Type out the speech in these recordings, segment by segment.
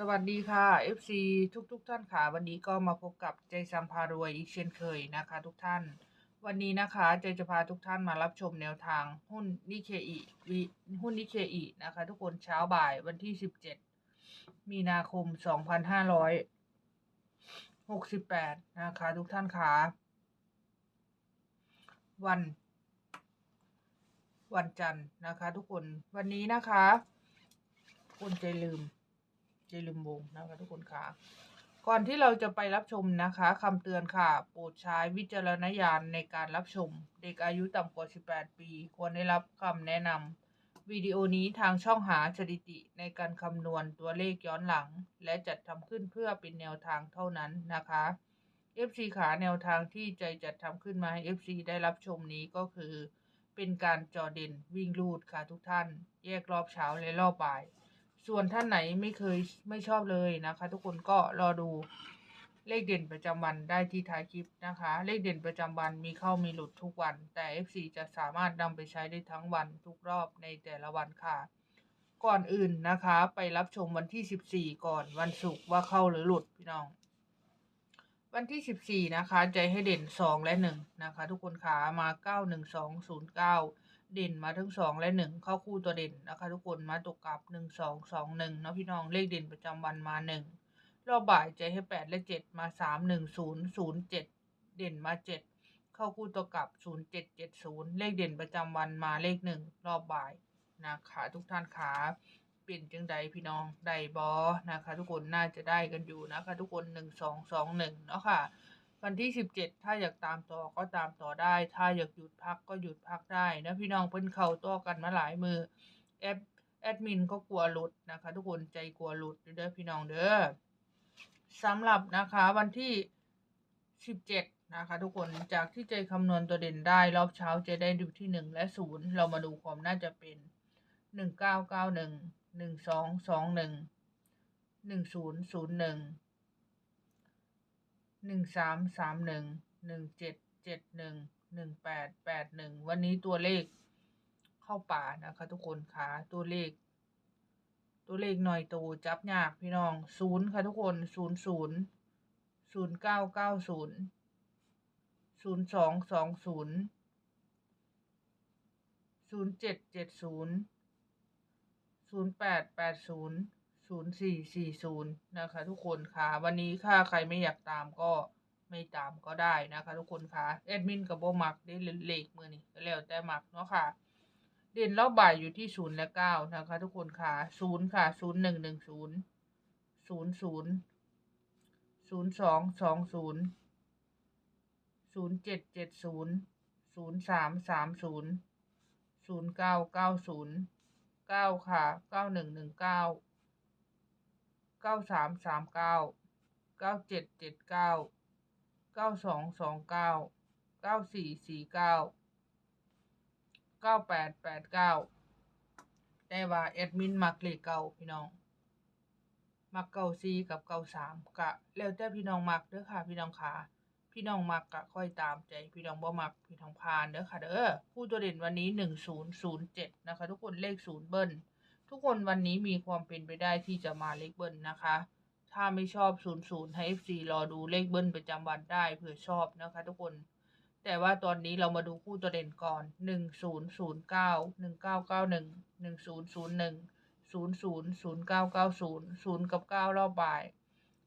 สวัสดีค่ะ FC ทุกทุกๆท่านค่ะ วันนี้ก็มาพบกับใจซัมพารวยอีกเช่นเคยนะคะ ทุกท่าน วันนี้นะคะใจจะพาทุกท่านมารับชมแนวทางหุ้นนิเคอิวิหุ้นนิเคอินะคะ ทุกคนเช้าบ่ายวันที่ 17 มีนาคม 2568 นะคะ ทุกท่านค่ะ วันวันจันทร์นะคะ ทุกคนวันนี้นะคะคนใจลืม อย่าลืมวงนะคะทุกคนค่ะ ก่อนที่เราจะไปรับชมนะคะคำเตือนค่ะ โปรดใช้วิจารณญาณในการรับชม เด็กอายุต่ำกว่า 18 ปี ควรได้รับคำแนะนำวิดีโอนี้ทางช่องหาสถิติในการคำนวณตัวเลขย้อนหลัง และจัดทำขึ้นเพื่อเป็นแนวทางเท่านั้นนะคะ FC ขาแนวทางที่ใจจัดทำขึ้นมาให้ FC ได้รับชมนี้ก็คือ เป็นการจอเด่นวิ่งลูดค่ะทุกท่าน แยกรอบเช้าและรอบบ่าย ส่วนท่านไหนไม่เคยไม่ชอบเลยนะคะ ทุกคนก็รอดูเลขเด่นประจำวันได้ที่ท้ายคลิปนะคะ เลขเด่นประจำวันมีเข้ามีหลุดทุกวัน แต่ FC จะสามารถนำไปใช้ได้ทั้งวันทุกรอบในแต่ละวันค่ะ ก่อนอื่นนะคะ ไปรับชมวันที่ 14 ก่อนวันศุกร์ว่าเข้าหรือหลุดพี่น้อง วันที่ 14 นะคะ ใจให้เด่น 2 และ 1 นะคะ ทุกคนขามา 9 1 2 0 9 เด่นมาทั้ง2และ1เข้าคู่ตัวเด่นนะคะทุกคนมาตกกลับ1 2 2 1เนาะพี่น้องเลขเด่นประจำวันมา1รอบบ่ายใจให้8และ7มา3 1 0 0 7เจ็ดเด่นมา7เข้าคู่ตัวกลับ0 7 7 0เจ็ดเจ็ดศูนย์เลขเด่นประจำวันมาเลข1รอบบ่ายนะคะทุกท่านขาเปลี่ยนจังใดพี่น้องไดบอนะคะ ทุกคนน่าจะได้กันอยู่นะคะ ทุกคน1 2 2 1เนาะค่ะ วันที่ 17 ถ้าอยากตามต่อก็ตามต่อได้ ถ้าอยากหยุดพักก็หยุดพักได้นะพี่น้องเพิ่นเข้าต่อกันมาหลายมือแอดแอดมินก็กลัวหลุดนะคะ ทุกคนใจกลัวหลุดเด้อพี่น้องเด้อสำหรับนะคะวันที่ 17 นะคะ ทุกคนจากที่ใจคำนวณตัวเด่นได้รอบเช้าจะได้ดูที่ 1 และ 0 เรามาดูความน่าจะเป็น 1991 1221 1001 หนึ่งสามสามหนึ่งหนึ่งเจ็ดเจ็ดหนึ่งหนึ่งแปดแปดหนึ่งวันนี้ตัวเลขเข้าป่านะคะ ทุกคนค่ะตัวเลข ตัวเลขหน่อยโตจับยากพี่น้องศูนย์ค่ะทุกคนศูนย์ศูนย์ศูนย์เก้าเก้าศูนย์ศูนย์สองสองศูนย์ศูนย์เจ็ดเจ็ดศูนย์ศูนย์แปดแปดศูนย์ ศูนย์สี่สี่ศูนย์นะคะทุกคนค่ะวันนี้ถ้าใครไม่อยากตามก็ไม่ตามก็ได้นะคะ ทุกคนค่ะแอดมินกับโบมักได้เลขมือนี่ก็แล้วแต่มักเนาะค่ะ เด่นรอบบ่ายอยู่ที่ศูนย์และเก้านะคะ ทุกคนค่ะศูนย์ค่ะศูนย์หนึ่งหนึ่งศูนย์ศูนย์ศูนย์ศูนย์สองสองศูนย์ศูนย์เจ็ดเจ็ดศูนย์ศูนย์สามสามศูนย์ศูนย์เก้าเก้าศูนย์เก้าค่ะเก้าหนึ่งหนึ่งเก้า ก้าสามสามเก้าเก้าเจ็ดเจ็ดเก้าเก้าสองสองเก้าเก้าสี่สี่เก้าเก้าแปดแปดเก้าแต่ว่าแอดมินมักเลขเก่าพี่น้อง มักเก่าซีกับเก่าสามกะ แล้วแต่พี่น้องมักเด้อค่ะ พี่น้องขาพี่น้องมักกะค่อยตามใจ พี่น้องบ่มักพี่น้องพานเด้อค่ะเด้อคู่ตัวเด่นวันนี้หนึ่งศูนย์ศูนย์เจ็ดนะคะ ทุกคนเลขศูนย์เบิ้ล ทุกคนวันนี้มีความเป็นไปได้ที่จะมาเลขเบิ้ลนะคะ ถ้าไม่ชอบ 0 0 ให้ FC รอดูเลขเบิ้ลประจำวันได้เผื่อชอบนะคะทุกคน แต่ว่าตอนนี้เรามาดูคู่ตัวเด่นก่อน 1 0 0 9 1 9 9 1 1 0 0 1 0 0 0 9 9 0 0 กับ 9 รอบบ่าย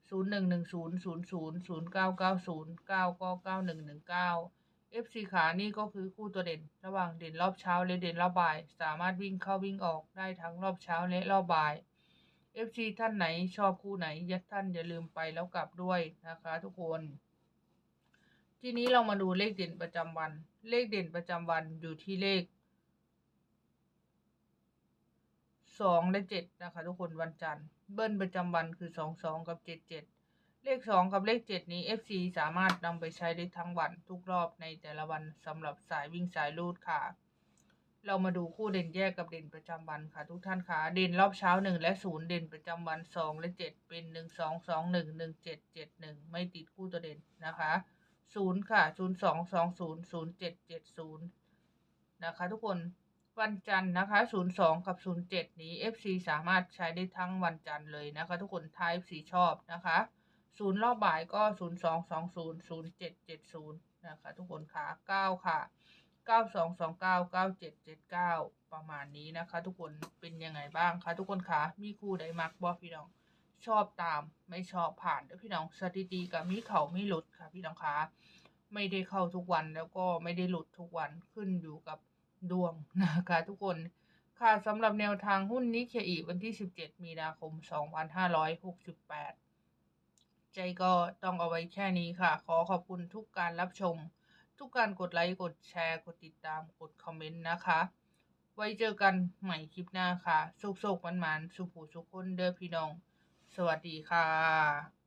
0 1 1 0 0 0 0 9 9 0 9 ก็ 9 1 1 9 FC ขานี่ก็คือคู่ตัวเด่น ระหว่างเด่นรอบเช้าและเด่นรอบบ่าย สามารถวิ่งเข้าวิ่งออกได้ทั้งรอบเช้าและรอบบ่าย FC ท่านไหนชอบคู่ไหนยัดท่านอย่าลืมไปแล้วกลับด้วยนะคะทุกคน ทีนี้เรามาดูเลขเด่นประจำวัน เลขเด่นประจำวันอยู่ที่เลขสองและเจ็ดนะคะทุกคนวันจันทร์เบิ้ลประจำวันคือสองสองกับเจ็ดเจ็ด เลขสองกับเลขเจ็ดนี้ FC สามารถนำไปใช้ได้ทั้งวันทุกรอบในแต่ละวันสำหรับสายวิ่งสายลูดค่ะ เรามาดูคู่เด่นแยกกับเด่นประจำวันค่ะ ทุกท่านค่ะเด่นรอบเช้าหนึ่งและศูนย์เด่นประจำวันสองและเจ็ดเป็นหนึ่งสองสองหนึ่งหนึ่งเจ็ดเจ็ดหนึ่งไม่ติดคู่ตัวเด่นนะคะศูนย์ค่ะศูนย์สองสองศูนย์ศูนย์เจ็ดเจ็ดศูนย์นะคะ ทุกคนวันจันทร์นะคะ02กับ07นี้ FC สามารถใช้ได้ทั้งวันจันทร์เลยนะคะ ทุกคนถ้า FC ชอบนะคะ ศูนย์รอบบ่ายก็0220 0770นย์ศูนย์เจ็ดเจ็ดศูนย์นะคะทุกคนค่ะ9ค่ะ9229 9779ประมาณนี้นะคะ ทุกคนเป็นยังไงบ้างคะทุกคนคะมีคู่ใดมักบอพี่น้องชอบตามไม่ชอบผ่านเด้อพี่น้องสถิติกับมีเขาไม่หลุดค่ะพี่น้องคะไม่ได้เข้าทุกวันแล้วก็ไม่ได้หลุดทุกวันขึ้นอยู่กับดวงนะคะทุกคนค่ะสำหรับแนวทางหุ้นนิเคอีวันที่ 17 มีนาคม 2568 ใจก็ต้องเอาไว้แค่นี้ค่ะ ขอขอบคุณทุกการรับชม ทุกการกดไลค์ กดแชร์ กดติดตาม กดคอมเมนต์นะคะ ไว้เจอกันใหม่คลิปหน้าค่ะ สุกๆมันๆสุขูสุขคนเด้อพี่น้อง สวัสดีค่ะ